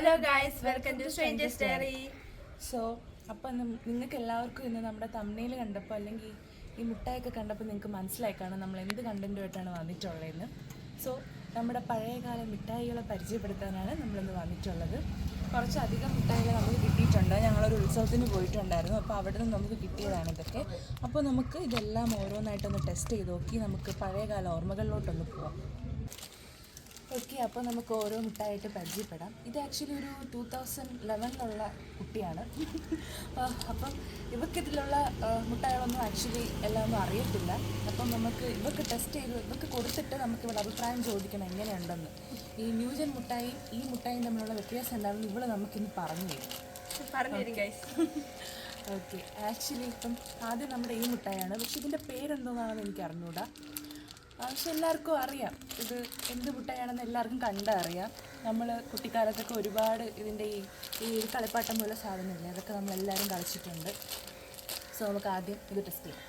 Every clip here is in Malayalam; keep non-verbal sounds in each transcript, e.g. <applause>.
Hello guys welcome to strangers diary so അപ്പം നിങ്ങൾക്ക് എല്ലാവർക്കും ഇന്ന് നമ്മുടെ തമ്മിൽ കണ്ടപ്പോൾ അല്ലെങ്കിൽ ഈ മുട്ടായൊക്കെ കണ്ടപ്പോൾ നിങ്ങൾക്ക് മനസ്സിലായി കാണാം നമ്മൾ എന്ത് കണ്ടന്റുമായിട്ടാണ് വന്നിട്ടുള്ളതെന്ന്. സോ നമ്മുടെ പഴയകാല മിഠായികളെ പരിചയപ്പെടുത്താനാണ് നമ്മളിന്ന് വന്നിട്ടുള്ളത്. കുറച്ചധികം മിഠായികൾ നമുക്ക് കിട്ടിയിട്ടുണ്ട്. ഞങ്ങളൊരു ഉത്സവത്തിന് പോയിട്ടുണ്ടായിരുന്നു. അപ്പോൾ അവിടെ നിന്ന് നമുക്ക് കിട്ടിയതാണ് ഇതൊക്കെ. അപ്പോൾ നമുക്ക് ഇതെല്ലാം ഓരോന്നായിട്ടൊന്ന് ടെസ്റ്റ് ചെയ്ത് നോക്കി നമുക്ക് പഴയകാല ഓർമ്മകളിലോട്ടൊന്ന് പോവാം. ഓക്കെ അപ്പോൾ നമുക്ക് ഓരോ മിഠായിട്ട് പരിചയപ്പെടാം. ഇത് ആക്ച്വലി ഒരു ടൂ തൗസൻഡ് ലെവനിലുള്ള കുട്ടിയാണ്. അപ്പം ഇവക്കിതിലുള്ള മിഠായികളൊന്നും ആക്ച്വലി എല്ലാം അറിയത്തില്ല. അപ്പം നമുക്ക് ഇവക്ക് ടെസ്റ്റ് ചെയ്ത് ഇവക്ക് കൊടുത്തിട്ട് നമുക്ക് ഇവിടെ അഭിപ്രായം ചോദിക്കണം എങ്ങനെയുണ്ടെന്ന്. ഈ ന്യൂജൻ മുട്ടായി ഈ മുട്ടായും തമ്മിലുള്ള വ്യത്യാസം എന്താണെന്ന് ഇവൾ നമുക്കിന്ന് പറഞ്ഞു തരും. പറഞ്ഞുതരും ഗൈസ് ഓക്കെ. ആക്ച്വലി ഇപ്പം ആദ്യം നമ്മുടെ ഈ മുട്ടായാണ് പക്ഷെ ഇതിന്റെ പേരെന്തോന്നാണെന്ന് എനിക്ക് അറിഞ്ഞൂടാ പക്ഷെ എല്ലാവർക്കും അറിയാം. ഇത് എന്ത് മുട്ടയാണെന്ന് എല്ലാവർക്കും കണ്ടറിയാം നമ്മൾ കുട്ടിക്കാലത്തൊക്കെ ഒരുപാട് ഇതിന്റെ ഈ ഈ കളിപ്പാട്ടം പോലെ സാധനമില്ലേ? അതൊക്കെ നമ്മളെല്ലാവരും കളിച്ചിട്ടുണ്ട്. സോ നമുക്ക് ആദ്യം ഇത് ടെസ്റ്റ് ചെയ്യാം.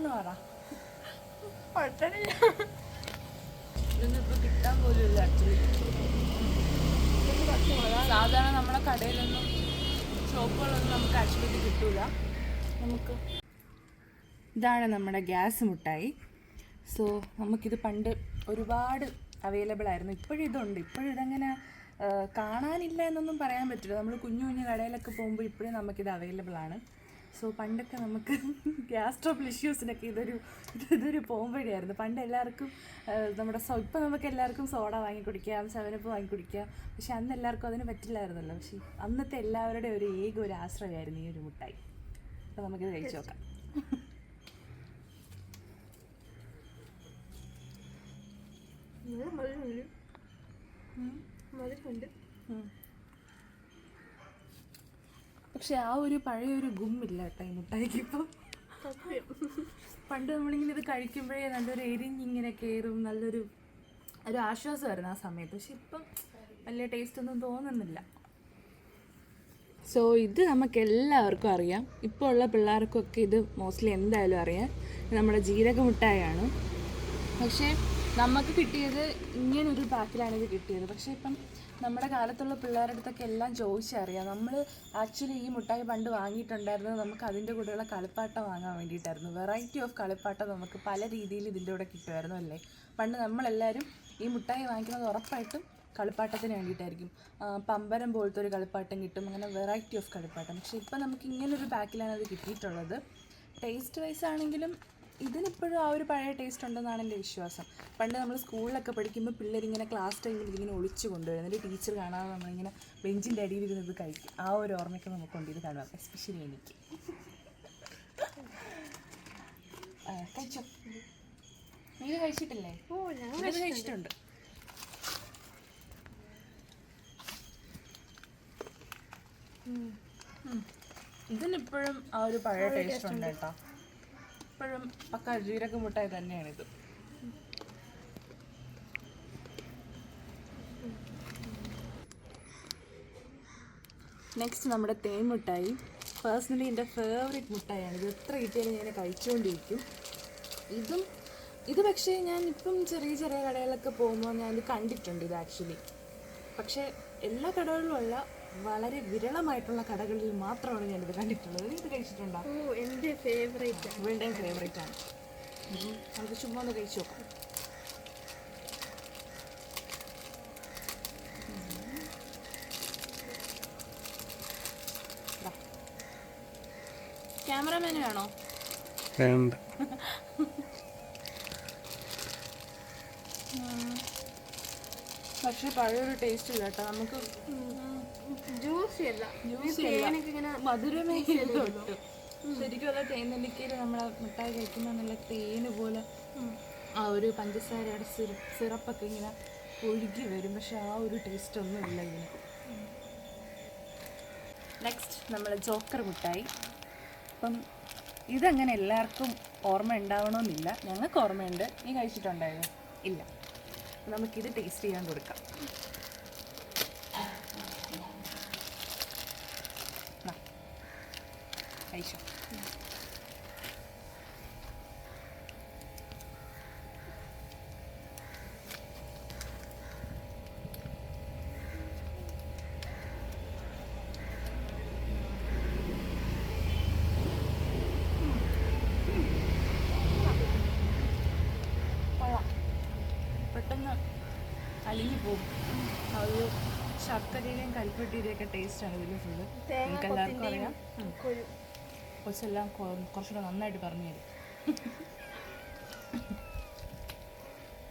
ഉണ്ടെന്ന് പറ. കുഴപ്പമില്ല. ഇതൊന്നും ഇപ്പോൾ കിട്ടാൻ പോലും ഇല്ല ആക്ച്വലി സാധാരണ നമ്മുടെ കടയിലൊന്നും ഷോപ്പുകളൊന്നും നമുക്ക് ആക്ച്വലി കിട്ടൂല. നമുക്ക് ഇതാണ് നമ്മുടെ ഗ്യാസ് മുട്ടായി. സോ നമുക്കിത് പണ്ട് ഒരുപാട് അവൈലബിൾ ആയിരുന്നു. ഇപ്പോഴും ഇതുണ്ട്. ഇപ്പോഴും ഇതങ്ങനെ കാണാനില്ല എന്നൊന്നും പറയാൻ പറ്റില്ല. നമ്മൾ കുഞ്ഞു കുഞ്ഞു കടയിലൊക്കെ പോകുമ്പോൾ ഇപ്പോഴും നമുക്കിത് അവൈലബിൾ ആണ്. സോ പണ്ടൊക്കെ നമുക്ക് ഗ്യാസ് ട്രബിൾ ഇഷ്യൂസിനൊക്കെ ഇതൊരു ഇത് ഇതൊരു പോകുമ്പോഴായിരുന്നു. പണ്ട് എല്ലാവർക്കും നമ്മുടെ ഇപ്പം നമുക്ക് എല്ലാവർക്കും സോഡ വാങ്ങി കുടിക്കാം സെവനപ്പ് വാങ്ങി കുടിക്കാം. പക്ഷെ അന്ന് എല്ലാവർക്കും അതിന് പറ്റില്ലായിരുന്നല്ലോ. പക്ഷേ അന്നത്തെ എല്ലാവരുടെയും ഒരു ഏക ഒരു ആശ്രയമായിരുന്നു ഈ ഒരു മുട്ടായി. അപ്പോൾ നമുക്കിത് കഴിച്ചു നോക്കാം. മധുരമുണ്ട്. പക്ഷെ ആ ഒരു പഴയ ഒരു ഗുമ്മില്ല കേട്ടോ ഈ മുട്ടായിക്ക് ഇപ്പോൾ സത്യം. പണ്ട് നമ്മളിങ്ങനെ ഇത് കഴിക്കുമ്പോഴേ നല്ലൊരു എരിഞ്ഞിങ്ങനെ കയറും നല്ലൊരു ഒരു ആശ്വാസമായിരുന്നു ആ സമയത്ത്. പക്ഷെ ഇപ്പം വലിയ ടേസ്റ്റ് ഒന്നും തോന്നുന്നില്ല. സോ ഇത് നമുക്ക് എല്ലാവർക്കും അറിയാം. ഇപ്പോൾ ഉള്ള പിള്ളേർക്കൊക്കെ ഇത് മോസ്റ്റ്ലി എന്തായാലും അറിയാം. നമ്മുടെ ജീരക മുട്ടായാണ് പക്ഷേ നമുക്ക് കിട്ടിയത് ഇങ്ങനൊരു പാക്കിലാണ് ഇത് കിട്ടിയത്. പക്ഷേ ഇപ്പം നമ്മുടെ കാലത്തുള്ള പിള്ളേരുടെ അടുത്തൊക്കെ എല്ലാം ചോദിച്ചറിയാം നമ്മൾ ആക്ച്വലി ഈ മുട്ടായി പണ്ട് വാങ്ങിയിട്ടുണ്ടായിരുന്നത് നമുക്ക് അതിന്റെ കൂടെയുള്ള കളിപ്പാട്ടം വാങ്ങാൻ വേണ്ടിയിട്ടായിരുന്നു. വെറൈറ്റി ഓഫ് കളിപ്പാട്ടം നമുക്ക് പല രീതിയിൽ ഇതിന്റെ കൂടെ കിട്ടുമായിരുന്നു അല്ലേ? പണ്ട് നമ്മളെല്ലാവരും ഈ മുട്ടായി വാങ്ങിക്കുന്നത് ഉറപ്പായിട്ടും കളിപ്പാട്ടത്തിന് വേണ്ടിയിട്ടായിരിക്കും. പമ്പരം പോലത്തെ ഒരു കളിപ്പാട്ടം കിട്ടും. അങ്ങനെ വെറൈറ്റി ഓഫ് കളിപ്പാട്ടം. പക്ഷേ ഇപ്പം നമുക്ക് ഇങ്ങനൊരു പാക്കിലാണ് അത് കിട്ടിയിട്ടുള്ളത്. ടേസ്റ്റ് വൈസ് ആണെങ്കിലും ഇതിനിപ്പോഴും ആ ഒരു പഴയ ടേസ്റ്റ് ഉണ്ടെന്നാണ് എന്റെ വിശ്വാസം. പണ്ട് നമ്മൾ സ്കൂളിലൊക്കെ പഠിക്കുമ്പോൾ പിള്ളേരിങ്ങനെ ക്ലാസ് ടൈമിൽ ഇതിങ്ങനെ ഒളിച്ചു കൊണ്ടുവരും. എന്നിട്ട് ടീച്ചർ കാണാതെ നമ്മളിങ്ങനെ ബെഞ്ചിന്റെ അടിയിൽ ഇരുന്ന് ഇത് കഴിക്കും. ആ ഒരു ഓർമ്മയ്ക്ക് നമുക്കുണ്ട് ഇത് കാണാം എസ്പെഷ്യലി എനിക്ക്. കഴിച്ചോ? നീ ഇത് കഴിച്ചിട്ടില്ലേ? ഓ ഞാൻ കഴിച്ചിട്ടുണ്ട്. ഇതിനിപ്പോഴും ആ ഒരു പഴയ ടേസ്റ്റ് ഉണ്ട്. കേട്ടോ ഇപ്പോഴും പക്ക ജീരക മുട്ടായി തന്നെയാണിത്. നെക്സ്റ്റ് നമ്മുടെ തേൻ മുട്ടായി. പേഴ്സണലി എന്റെ ഫേവറേറ്റ് മുട്ടായാണ് ഇത് എത്ര കിട്ടിയാലും ഞാൻ കഴിച്ചുകൊണ്ടിരിക്കും ഇതും ഇത് പക്ഷേ ഞാൻ ഇപ്പം ചെറിയ ചെറിയ കടകളിലൊക്കെ പോകുമ്പോൾ ഞാൻ കണ്ടിട്ടുണ്ട് ഇത് ആക്ച്വലി പക്ഷേ എല്ലാ കടകളിലും അല്ല വളരെ വിരളമായിട്ടുള്ള കടകളിൽ മാത്രമാണ് ഞാൻ ഇത് കണ്ടിട്ടുള്ളത് ഇത് കഴിച്ചിട്ടുണ്ടോ? ഓ എന്റെ ഫേവറേറ്റ് ഇവളുടെയും ഫേവറേറ്റ് ആണ്. നമുക്ക് ചുമ്മാ ഒന്ന് കഴിച്ചു നോക്കാം. ക്യാമറമാന് വേണോ? വേണ്ട. പക്ഷെ പഴയൊരു ടേസ്റ്റ് ഇല്ല കേട്ടോ. നമുക്ക് മധുരമേ തൊട്ട്. ശരിക്കും അല്ല തേനെല്ലിക്കയിൽ നമ്മൾ മിഠായി കഴിക്കുമ്പോൾ നല്ല തേന് പോലെ ആ ഒരു പഞ്ചസാരയുടെ സിറപ്പ് സിറപ്പൊക്കെ ഇങ്ങനെ ഒഴുകി വരും. പക്ഷെ ആ ഒരു ടേസ്റ്റ് ഒന്നും ഇല്ല ഇതിന്. നെക്സ്റ്റ് നമ്മൾ ജോക്കർ മിഠായി. അപ്പം ഇതങ്ങനെ എല്ലാവർക്കും ഓർമ്മ ഉണ്ടാവണമെന്നില്ല ഞങ്ങൾക്ക് ഓർമ്മയുണ്ട്. നീ കഴിച്ചിട്ടുണ്ടായിരുന്നു ഇല്ല. നമുക്കിത് ടേസ്റ്റ് ചെയ്യാൻ കൊടുക്കാം. കഴിച്ചോ കൊള്ളാം. പെട്ടെന്ന് അലിഞ്ഞു പോകും. ഒരു ശർക്കരയുടെയും കരിപ്പെട്ടിയുടെയും ഒക്കെ ടേസ്റ്റാണ് ഇതിൽ ഫുള്ള് നിങ്ങൾക്ക് എല്ലാവർക്കും അറിയാം. കൊച്ചെല്ലാം കുറച്ചുകൂടെ നന്നായിട്ട് പറഞ്ഞു തരും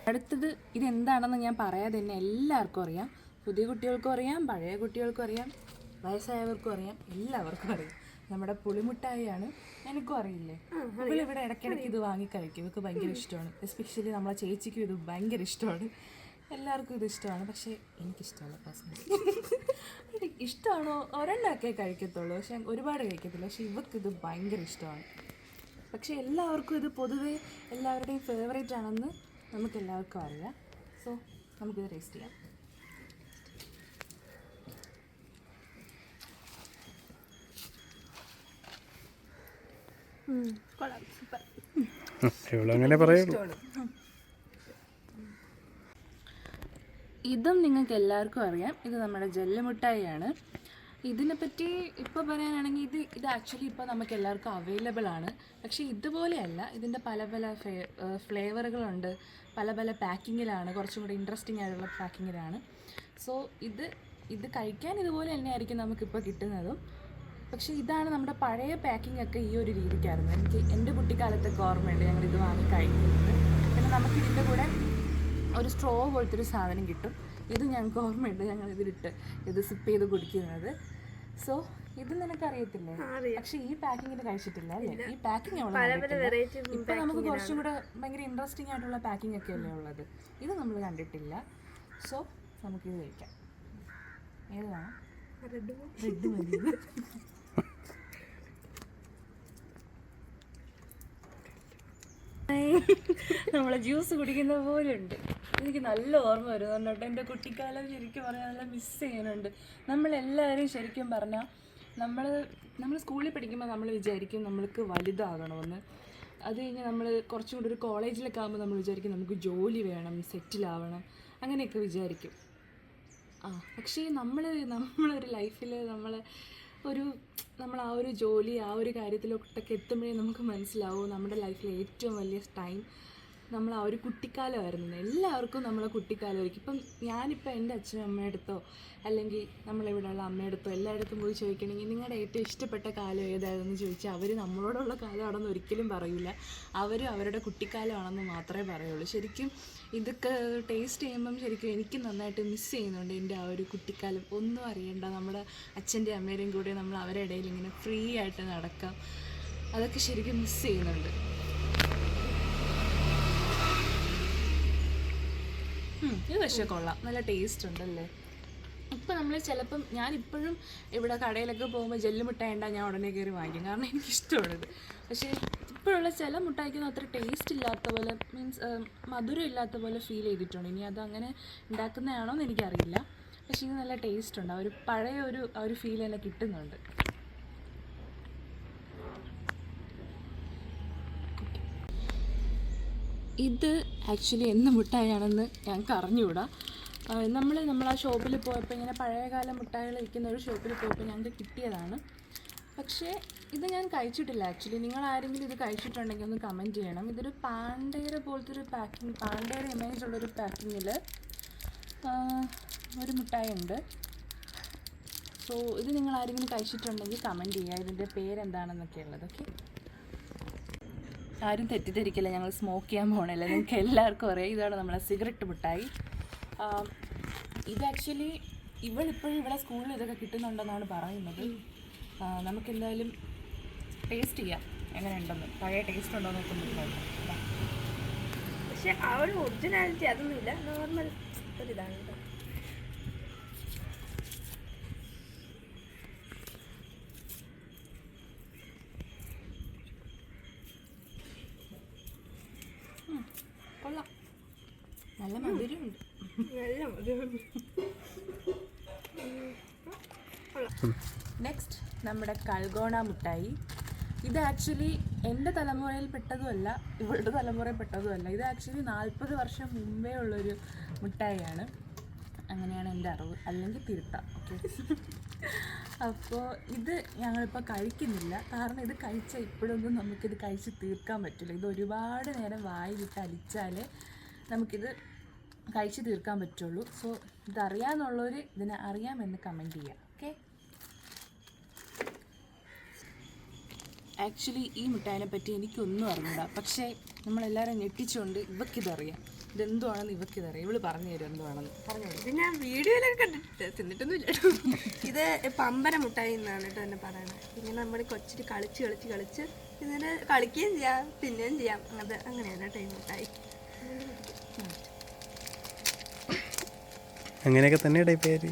അടുത്തത് ഇതെന്താണെന്ന് ഞാൻ പറയാതെ തന്നെ എല്ലാവർക്കും അറിയാം. പുതിയ കുട്ടികൾക്കും അറിയാം പഴയ കുട്ടികൾക്കും അറിയാം വയസ്സായവർക്കും അറിയാം എല്ലാവർക്കും അറിയാം. നമ്മുടെ പുളിമുട്ടായിയാണ് എനിക്കും അറിയില്ലേ? ഇവിടെ ഇടയ്ക്കിടയ്ക്ക് ഇത് വാങ്ങി കഴിക്കും ഇവർക്ക് ഭയങ്കര ഇഷ്ടമാണ്. എസ്പെഷ്യലി നമ്മളെ ചേച്ചിക്കും ഇത് ഭയങ്കര ഇഷ്ടമാണ്. എല്ലാവർക്കും ഇത് ഇഷ്ടമാണ്. പക്ഷേ എനിക്കിഷ്ടമല്ല പേഴ്സണലി <laughs> ഇഷ്ടമാണോ? ഒരെണ്ണമൊക്കെ കഴിക്കത്തുള്ളൂ. പക്ഷെ ഒരുപാട് കഴിക്കത്തില്ല. പക്ഷെ ഇവർക്ക് ഇത് ഭയങ്കര ഇഷ്ടമാണ്. പക്ഷേ എല്ലാവർക്കും ഇത് പൊതുവേ എല്ലാവരുടെയും ഫേവറേറ്റ് ആണെന്ന് നമുക്ക് എല്ലാവർക്കും അറിയാം. സോ നമുക്കിത് ടേസ്റ്റ് ചെയ്യാം. കൊള്ളാം. സൂപ്പർ. ഇവളങ്ങനെ പറയുള്ളൂ. ഇതും നിങ്ങൾക്ക് എല്ലാവർക്കും അറിയാം. ഇത് നമ്മുടെ ജല്ലുമിഠായിയാണ് ഇതിനെപ്പറ്റി ഇപ്പോൾ പറയാനാണെങ്കിൽ ഇത് ഇത് ആക്ച്വലി ഇപ്പോൾ നമുക്ക് എല്ലാവർക്കും അവൈലബിൾ ആണ്. പക്ഷേ ഇതുപോലെയല്ല. ഇതിന്റെ പല പല ഫ്ലേവറുകളുണ്ട് പല പല പാക്കിങ്ങിലാണ്. കുറച്ചും കൂടി ഇൻട്രസ്റ്റിംഗ് ആയിട്ടുള്ള പാക്കിങ്ങിലാണ്. സോ ഇത് ഇത് കഴിക്കാൻ ഇതുപോലെ തന്നെയായിരിക്കും നമുക്കിപ്പോൾ കിട്ടുന്നതും. പക്ഷേ ഇതാണ് നമ്മുടെ പഴയ പാക്കിംഗ് ഒക്കെ ഈ ഒരു രീതിക്കായിരുന്നു. എനിക്ക് എന്റെ കുട്ടിക്കാലത്തൊക്കെ ഓർമ്മയുണ്ട്. ഞങ്ങൾ ഇത് വാങ്ങി കഴിക്കുന്നത്. പിന്നെ നമുക്കിതിന്റെ കൂടെ ഒരു സ്ട്രോ പോലത്തെ ഒരു സാധനം കിട്ടും. ഇത് ഞങ്ങൾക്ക് ഓർമ്മയുണ്ട്. ഞങ്ങൾ ഇതിലിട്ട് ഇത് സിപ്പ് ചെയ്ത് കുടിക്കുന്നത്. സോ ഇത് നിനക്കറിയത്തില്ലേ. പക്ഷെ ഈ പാക്കിങ്ങിന് കഴിച്ചിട്ടില്ല അല്ലേ? ഈ പാക്കിംഗ് ഇപ്പൊ നമുക്ക് കുറച്ചും കൂടെ ഭയങ്കര ഇൻട്രസ്റ്റിംഗ് ആയിട്ടുള്ള പാക്കിംഗ് ഒക്കെ അല്ലേ ഉള്ളത്? ഇത് നമ്മൾ കണ്ടിട്ടില്ല. സോ നമുക്ക് ഇത് കഴിക്കാം. ഏത്? വേണം റെഡ് റെഡ് മതി. <laughs> നമ്മളെ ജ്യൂസ് കുടിക്കുന്ന പോലെ ഉണ്ട്. എനിക്ക് നല്ല ഓർമ്മ വരുന്നുണ്ട് കേട്ടോ എന്റെ കുട്ടിക്കാലം ശരിക്കും പറഞ്ഞാൽ നല്ല മിസ് ചെയ്യുന്നുണ്ട്. നമ്മളെല്ലാവരും ശരിക്കും പറഞ്ഞാൽ നമ്മൾ നമ്മൾ സ്കൂളിൽ പഠിക്കുമ്പോൾ നമ്മൾ വിചാരിക്കും നമ്മൾക്ക് വലുതാകണമെന്ന്. അത് കഴിഞ്ഞ് നമ്മൾ കുറച്ചും കൂടി ഒരു കോളേജിലൊക്കെ ആകുമ്പോൾ നമ്മൾ വിചാരിക്കും നമുക്ക് ജോലി വേണം സെറ്റിലാവണം അങ്ങനെയൊക്കെ വിചാരിക്കും. ആ പക്ഷേ നമ്മൾ നമ്മളൊരു ലൈഫിൽ നമ്മൾ ഒരു നമ്മൾ ആ ഒരു ജോലി ആ ഒരു കാര്യത്തിലോട്ടൊക്കെ എത്തുമ്പോഴേ നമുക്ക് മനസ്സിലാവും നമ്മുടെ ലൈഫിലെ ഏറ്റവും വലിയ ടൈം നമ്മൾ ആ ഒരു കുട്ടിക്കാലമായിരുന്നു. എല്ലാവർക്കും നമ്മളെ കുട്ടിക്കാലമായിരിക്കും ഇപ്പം ഞാനിപ്പോൾ എന്റെ അച്ഛനും അമ്മയുടെ അടുത്തോ അല്ലെങ്കിൽ നമ്മളിവിടെയുള്ള അമ്മയുടെ അടുത്തോ എല്ലായിടത്തും പോയി ചോദിക്കണമെങ്കിൽ നിങ്ങളുടെ ഏറ്റവും ഇഷ്ടപ്പെട്ട കാലം ഏതായിരുന്നു ചോദിച്ചാൽ അവർ നമ്മളോടുള്ള കാലമാണെന്ന് ഒരിക്കലും പറയില്ല അവരും അവരുടെ കുട്ടിക്കാലമാണെന്ന് മാത്രമേ പറയുള്ളൂ. ശരിക്കും ഇതൊക്കെ ടേസ്റ്റ് ചെയ്യുമ്പം ശരിക്കും എനിക്ക് നന്നായിട്ട് മിസ് ചെയ്യുന്നുണ്ട് എന്റെ ആ ഒരു കുട്ടിക്കാലം. ഒന്നും അറിയണ്ട. നമ്മുടെ അച്ഛന്റെ അമ്മയുടെയും കൂടെ നമ്മൾ അവരുടെ ഇടയിൽ ഇങ്ങനെ ഫ്രീ ആയിട്ട് നടക്കാം. അതൊക്കെ ശരിക്കും മിസ് ചെയ്യുന്നുണ്ട്. ഇത് പക്ഷേ കൊള്ളാം. നല്ല ടേസ്റ്റ് ഉണ്ടല്ലേ? ഇപ്പം നമ്മൾ ചിലപ്പം ഞാനിപ്പോഴും ഇവിടെ കടയിലൊക്കെ പോകുമ്പോൾ ജെല്ല് മുട്ടായി ഉണ്ടാ ഞാൻ ഉടനെ കയറി വാങ്ങിക്കും. കാരണം എനിക്കിഷ്ടമാണിത്. പക്ഷേ ഇപ്പോഴുള്ള ചില മുട്ടായിക്കൊന്നും അത്ര ടേസ്റ്റ് ഇല്ലാത്ത പോലെ മീൻസ് മധുരം ഇല്ലാത്ത പോലെ ഫീൽ ചെയ്തിട്ടുണ്ട്. ഇനി അത് അങ്ങനെ ഉണ്ടാക്കുന്നതാണോ എന്ന് എനിക്കറിയില്ല. പക്ഷേ ഇത് നല്ല ടേസ്റ്റ് ഉണ്ട്. ആ ഒരു പഴയ ഒരു ആ ഒരു ഫീൽ തന്നെ കിട്ടുന്നുണ്ട്. ഇത് ആക്ച്വലി എന്ത് മുട്ടായാണെന്ന് ഞങ്ങൾക്ക് അറിഞ്ഞുകൂടാ നമ്മൾ നമ്മൾ ആ ഷോപ്പിൽ പോയപ്പോൾ ഇങ്ങനെ പഴയകാല മുട്ടായികൾ വിൽക്കുന്ന ഒരു ഷോപ്പിൽ പോയപ്പോൾ ഞങ്ങൾക്ക് കിട്ടിയതാണ്. പക്ഷേ ഇത് ഞാൻ കഴിച്ചിട്ടില്ല ആക്ച്വലി നിങ്ങൾ ആരെങ്കിലും ഇത് കഴിച്ചിട്ടുണ്ടെങ്കിൽ ഒന്ന് കമന്റ് ചെയ്യണം. ഇതൊരു പാണ്ടേര പോലത്തെ ഒരു പാക്കിംഗ് പാണ്ടേര ഇമേജ് ഉള്ളൊരു പാക്കിങ്ങിൽ ഒരു മുട്ടായി ഉണ്ട് സോ ഇത് നിങ്ങൾ ആരെങ്കിലും കഴിച്ചിട്ടുണ്ടെങ്കിൽ കമന്റ് ചെയ്യുക. ഇതിന്റെ പേരെന്താണെന്നൊക്കെ ഉള്ളത് ഓക്കെ ആരും തെറ്റിദ്ധരിക്കില്ല. ഞങ്ങൾ സ്മോക്ക് ചെയ്യാൻ പോകണില്ല നിങ്ങൾക്ക് എല്ലാവർക്കും അറിയാം ഇതാണ് നമ്മളെ സിഗരറ്റ് മുട്ടായി ഇത് ആക്ച്വലി ഇവളിപ്പോഴും ഇവിടെ സ്കൂളിൽ ഇതൊക്കെ കിട്ടുന്നുണ്ടെന്നാണ് പറയുന്നത്. നമുക്കെന്തായാലും ടേസ്റ്റ് ചെയ്യാം. എങ്ങനെ ഉണ്ടെന്ന് പഴയ ടേസ്റ്റ് ഉണ്ടോ എന്ന് നോക്കാം. പക്ഷെ ആ ഒരു ഒറിജിനാലിറ്റി അതൊന്നുമില്ല. നോർമൽ ഒരിതാണ് കൊള്ളാം. നല്ല മധുരമുണ്ട്. നല്ല മധുരമുണ്ട്. നെക്സ്റ്റ് നമ്മുടെ കൽഗോണ മുട്ടായി ഇത് ആക്ച്വലി എന്റെ തലമുറയിൽ പെട്ടതുമല്ല ഇവളുടെ തലമുറയിൽ പെട്ടതുമല്ല. ഇത് ആക്ച്വലി നാൽപ്പത് വർഷം മുമ്പേ ഉള്ളൊരു മുട്ടായിയാണ് അങ്ങനെയാണ് എന്റെ അറിവ്. അല്ലെങ്കിൽ തിരുത്താം. ഓക്കെ അപ്പോൾ ഇത് ഞങ്ങളിപ്പോൾ കഴിക്കുന്നില്ല. കാരണം ഇത് കഴിച്ചാൽ ഇപ്പോഴൊന്നും നമുക്കിത് കഴിച്ച് തീർക്കാൻ പറ്റില്ല. ഇത് ഒരുപാട് നേരം വായിലിട്ട് അലിച്ചാലേ നമുക്കിത് കഴിച്ച് തീർക്കാൻ പറ്റുള്ളൂ. സോ ഇതറിയാമെന്നുള്ളവർ ഇതിനെ അറിയാമെന്ന് കമന്റ് ചെയ്യുക ഓക്കെ? ആക്ച്വലി ഈ മിഠായിനെ പറ്റി എനിക്കൊന്നും അറിഞ്ഞില്ല പക്ഷേ നമ്മളെല്ലാവരും ഞെട്ടിച്ചുകൊണ്ട് ഇവക്കിതറിയാം. ഇതെന്തുവാണെന്ന് ഇതറിയാം ഇവൾ പറഞ്ഞു തരും എന്തുവാണെന്ന്. പറഞ്ഞു തരും. ഇത് ഞാൻ വീഡിയോയിലൊക്കെ കണ്ടിട്ടില്ല. തിന്നിട്ടൊന്നുമില്ല ഇത് പമ്പര മുട്ടായി എന്നാണ് കേട്ടോ എന്നെ പറയണത് ഇങ്ങനെ നമ്മൾ കൊച്ചിട്ട് കളിച്ച് കളിച്ച് കളിച്ച് ഇതിന് കളിക്കുകയും ചെയ്യാം തിന്നുകയും ചെയ്യാം. അത് അങ്ങനെയാണ് കേട്ടോ ഈ മുട്ടായി. അങ്ങനെയൊക്കെ തന്നെ പേര്.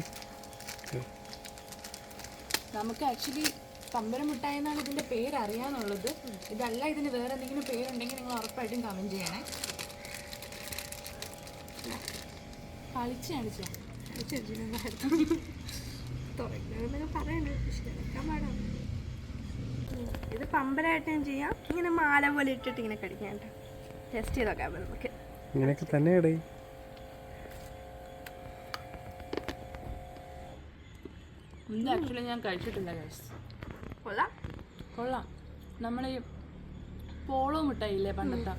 നമുക്ക് ആക്ച്വലി പമ്പര മിഠായി എന്നാണ് ഇതിന്റെ പേര് അറിയാന്നുള്ളത് ഇതല്ല ഇതിന് വേറെ എന്തെങ്കിലും പേരുണ്ടെങ്കിൽ നിങ്ങൾ ഉറപ്പായിട്ടും കമന്റ് ചെയ്യണേ. കളിച്ച് കാണിച്ചാ തുറക്കുന്നതൊക്കെ പറയണേ പക്ഷെ എടുക്കാൻ പാടാണ്. ഇത് പമ്പരായിട്ടും ചെയ്യാം. ഇങ്ങനെ മാല പോലെ ഇട്ടിട്ട് ഇങ്ങനെ കടിക്കാൻ ടെസ്റ്റ് ചെയ്ത് നോക്കാം നമുക്ക്. ഇങ്ങനെയൊക്കെ തന്നെയാടെ ഇത് ആക്ച്വലി ഞാൻ കഴിച്ചിട്ടില്ല ഗൈസ് കൊള്ളാം. കൊള്ളാം. നമ്മൾ ഈ പോളോ മിഠായില്ലേ പണ്ടത്തെ?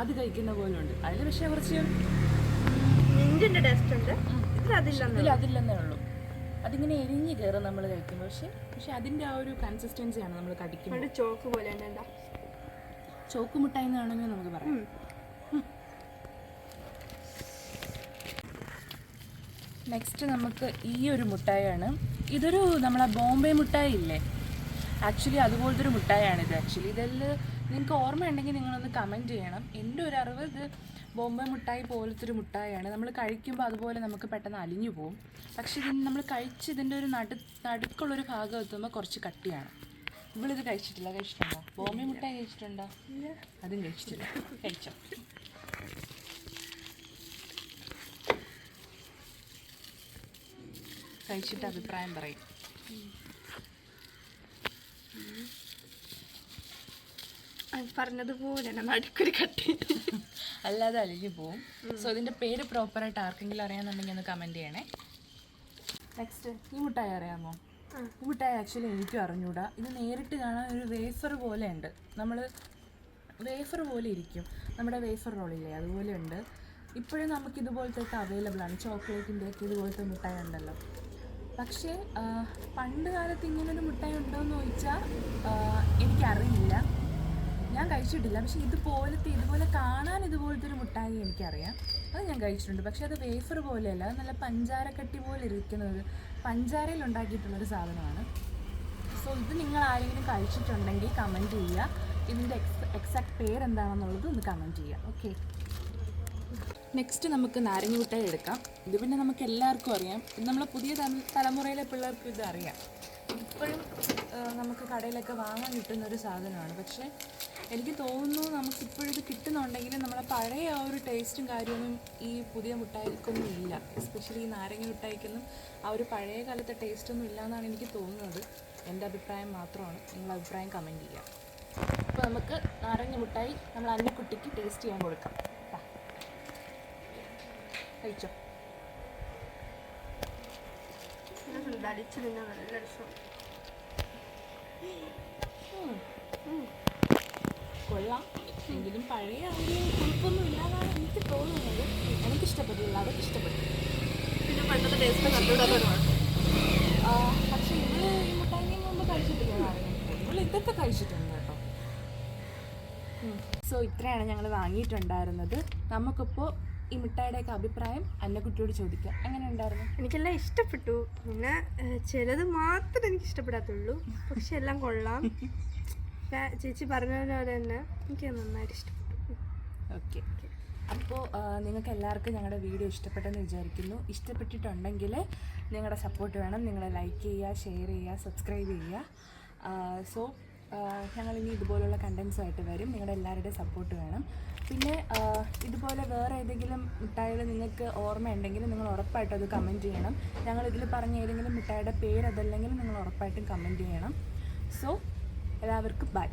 അത് കഴിക്കുന്ന പോലെ ഉണ്ട് അതിൽ പക്ഷേ കുറച്ച് മിന്റിന്റെ ടേസ്റ്റ് ഉണ്ട്. ഇതിൽ അതില്ലെന്ന് ഉള്ളൂ. അതിങ്ങനെ എരിഞ്ഞ് കയറും നമ്മൾ കഴിക്കുമ്പോൾ പക്ഷേ പക്ഷെ അതിന്റെ ആ ഒരു കൺസിസ്റ്റൻസിയാണ് നമ്മൾ ഒരു ചോക്ക് പോലെ തന്നെ ചോക്ക് മിഠായി എന്നാണെങ്കിൽ നമുക്ക് പറയാം. നെക്സ്റ്റ് നമുക്ക് ഈ ഒരു മുട്ടായാണ് ഇതൊരു നമ്മളെ ബോംബെ മുട്ടായി ഇല്ലേ? ആക്ച്വലി അതുപോലത്തെ ഒരു മുട്ടായാണ് ഇത് ആക്ച്വലി ഇതിൽ നിങ്ങൾക്ക് ഓർമ്മയുണ്ടെങ്കിൽ നിങ്ങളൊന്ന് കമന്റ് ചെയ്യണം. എന്റെ ഒരു അറിവ് ഇത് ബോംബെ മുട്ടായി പോലത്തെ ഒരു മുട്ടായാണ്. നമ്മൾ കഴിക്കുമ്പോൾ അതുപോലെ നമുക്ക് പെട്ടെന്ന് അലിഞ്ഞു പോകും പക്ഷേ ഇതിന് നമ്മൾ കഴിച്ച് ഇതിന്റെ ഒരു നടു നടുക്കുള്ളൊരു ഭാഗം എത്തുമ്പോൾ കുറച്ച് കട്ടിയാണ്. ഇവളിത് കഴിച്ചിട്ടില്ല. കഴിച്ചിട്ടുണ്ടോ? ബോംബെ മുട്ടായി കഴിച്ചിട്ടുണ്ടോ? അതും കഴിച്ചിട്ടില്ല. കഴിച്ചോ? കഴിച്ചിട്ട് അഭിപ്രായം പറയും. പറഞ്ഞതുപോലെ നടുക്കൊരു കട്ടി. അല്ലാതെ അലിഞ്ഞു പോവും. സോ ഇതിന്റെ പേര് പ്രോപ്പറായിട്ട് ആർക്കെങ്കിലും അറിയാന്നുണ്ടെങ്കിൽ ഒന്ന് കമന്റ് ചെയ്യണേ. നെക്സ്റ്റ് ഈ മുട്ടായി അറിയാമോ? ഈ മുട്ടായി ആക്ച്വലി എനിക്കും അറിഞ്ഞൂടാ. ഇത് നേരിട്ട് കാണാൻ ഒരു വേഫർ പോലെ ഉണ്ട്. നമ്മൾ വേഫർ പോലെ ഇരിക്കും. നമ്മുടെ വേഫർ റോളില്ലേ അതുപോലെ ഉണ്ട്. ഇപ്പോഴും നമുക്ക് ഇതുപോലത്തെ ഒക്കെ അവൈലബിൾ ആണ്. ചോക്ലേറ്റിന്റെ ഒക്കെ ഇതുപോലത്തെ മുട്ടായി ഉണ്ടല്ലോ. പക്ഷേ പണ്ട് കാലത്ത് ഇങ്ങനൊരു മുട്ടായി ഉണ്ടോ എന്ന് ചോദിച്ചാൽ എനിക്കറിയില്ല. ഞാൻ കഴിച്ചിട്ടില്ല. പക്ഷെ ഇതുപോലത്തെ ഇതുപോലെ കാണാൻ ഇതുപോലത്തെ ഒരു മുട്ടായി എനിക്കറിയാം. അത് ഞാൻ കഴിച്ചിട്ടുണ്ട്. പക്ഷെ അത് വേഫർ പോലെയല്ല. അത് നല്ല പഞ്ചാരക്കട്ടി പോലെ ഇരിക്കുന്ന ഒരു പഞ്ചാരയിൽ ഉണ്ടാക്കിയിട്ടുള്ളൊരു സാധനമാണ്. സോ ഇത് നിങ്ങൾ ആരെങ്കിലും കഴിച്ചിട്ടുണ്ടെങ്കിൽ കമന്റ് ചെയ്യുക. ഇതിന്റെ എക്സ് എക്സാക്ട് പേരെന്താണെന്നുള്ളത് ഒന്ന് കമന്റ് ചെയ്യുക. ഓക്കെ നെക്സ്റ്റ് നമുക്ക് നാരങ്ങ മിഠായി എടുക്കാം. ഇത് പിന്നെ നമുക്ക് എല്ലാവർക്കും അറിയാം. ഇത് നമ്മളെ പുതിയ തല- തലമുറയിലെ പിള്ളേർക്കും ഇത് അറിയാം. ഇപ്പോഴും നമുക്ക് കടയിലൊക്കെ വാങ്ങാൻ കിട്ടുന്ന ഒരു സാധനമാണ്. പക്ഷേ എനിക്ക് തോന്നുന്നു നമുക്കിപ്പോഴിത് ഇത് കിട്ടുന്നുണ്ടെങ്കിൽ നമ്മളെ പഴയ ആ ഒരു ടേസ്റ്റും കാര്യമൊന്നും ഈ പുതിയ മുട്ടായിക്കൊന്നും ഇല്ല. എസ്പെഷ്യലി ഈ നാരങ്ങ മിഠായിക്കൊന്നും ആ ഒരു പഴയ കാലത്തെ ടേസ്റ്റൊന്നും ഇല്ല എന്നാണ് എനിക്ക് തോന്നുന്നത്. എന്റെ അഭിപ്രായം മാത്രമാണ്. നിങ്ങൾ അഭിപ്രായം കമന്റ് ചെയ്യാം. അപ്പോൾ നമുക്ക് നാരങ്ങ മുട്ടായി നമ്മൾ അന്നക്കുട്ടിക്ക് ടേസ്റ്റ് ചെയ്യാൻ കൊടുക്കാം. കഴിച്ചോ? അടിച്ചു തിന്നാൻ നല്ല രസം. കൊള്ളാം. എങ്കിലും പഴയ ഒരു കുഴപ്പമൊന്നും ഇല്ലാതാണ് എനിക്ക് തോന്നുന്നത് എനിക്ക് ഇഷ്ടപ്പെട്ടില്ല അതൊക്കെ ഇഷ്ടപ്പെട്ടു. പിന്നെ പണ്ടത്തെ ടേസ്റ്റ് പക്ഷെ ആ, പക്ഷേ ഇവൾ ഈ മുട്ടായി മുമ്പ് കഴിച്ചിട്ടില്ല. ഇവൾ ഇതൊക്കെ കഴിച്ചിട്ടുണ്ട് കേട്ടോ. സോ ഇത്രയാണ് ഞങ്ങൾ വാങ്ങിയിട്ടുണ്ടായിരുന്നത്. നമുക്കിപ്പോൾ ഈ മിഠായിയുടെയൊക്കെ അഭിപ്രായം അന്നക്കുട്ടിയോട് ചോദിക്കാം. എങ്ങനെ ഉണ്ടായിരുന്നു? എനിക്കെല്ലാം ഇഷ്ടപ്പെട്ടു. പിന്നെ ചിലത് മാത്രമേ എനിക്ക് ഇഷ്ടപ്പെടാത്തുള്ളൂ. പക്ഷെ എല്ലാം കൊള്ളാം. <laughs> ചേച്ചി പറഞ്ഞതുപോലെ തന്നെ എനിക്ക് നന്നായിട്ട് ഇഷ്ടപ്പെട്ടു. ഓക്കെ. അപ്പോൾ നിങ്ങൾക്ക് എല്ലാവർക്കും ഞങ്ങളുടെ വീഡിയോ ഇഷ്ടപ്പെട്ടെന്ന് വിചാരിക്കുന്നു. ഇഷ്ടപ്പെട്ടിട്ടുണ്ടെങ്കിൽ നിങ്ങളുടെ സപ്പോർട്ട് വേണം. നിങ്ങൾ ലൈക്ക് ചെയ്യുക ഷെയർ ചെയ്യുക സബ്സ്ക്രൈബ് ചെയ്യുക. സോ ഞങ്ങൾ ഇനി ഇതുപോലുള്ള കണ്ടൻസ് ആയിട്ട് വരും. നിങ്ങളുടെ എല്ലാവരുടെയും സപ്പോർട്ട് വേണം. പിന്നെ ഇതുപോലെ വേറെ ഏതെങ്കിലും മിഠായികൾ നിങ്ങൾക്ക് ഓർമ്മയുണ്ടെങ്കിൽ നിങ്ങൾ ഉറപ്പായിട്ടും അത് കമന്റ് ചെയ്യണം. ഞങ്ങളിതിൽ പറഞ്ഞ ഏതെങ്കിലും മിഠായിയുടെ പേര് അതല്ലെങ്കിൽ നിങ്ങൾ ഉറപ്പായിട്ടും കമന്റ് ചെയ്യണം. സോ എല്ലാവർക്കും ബൈ.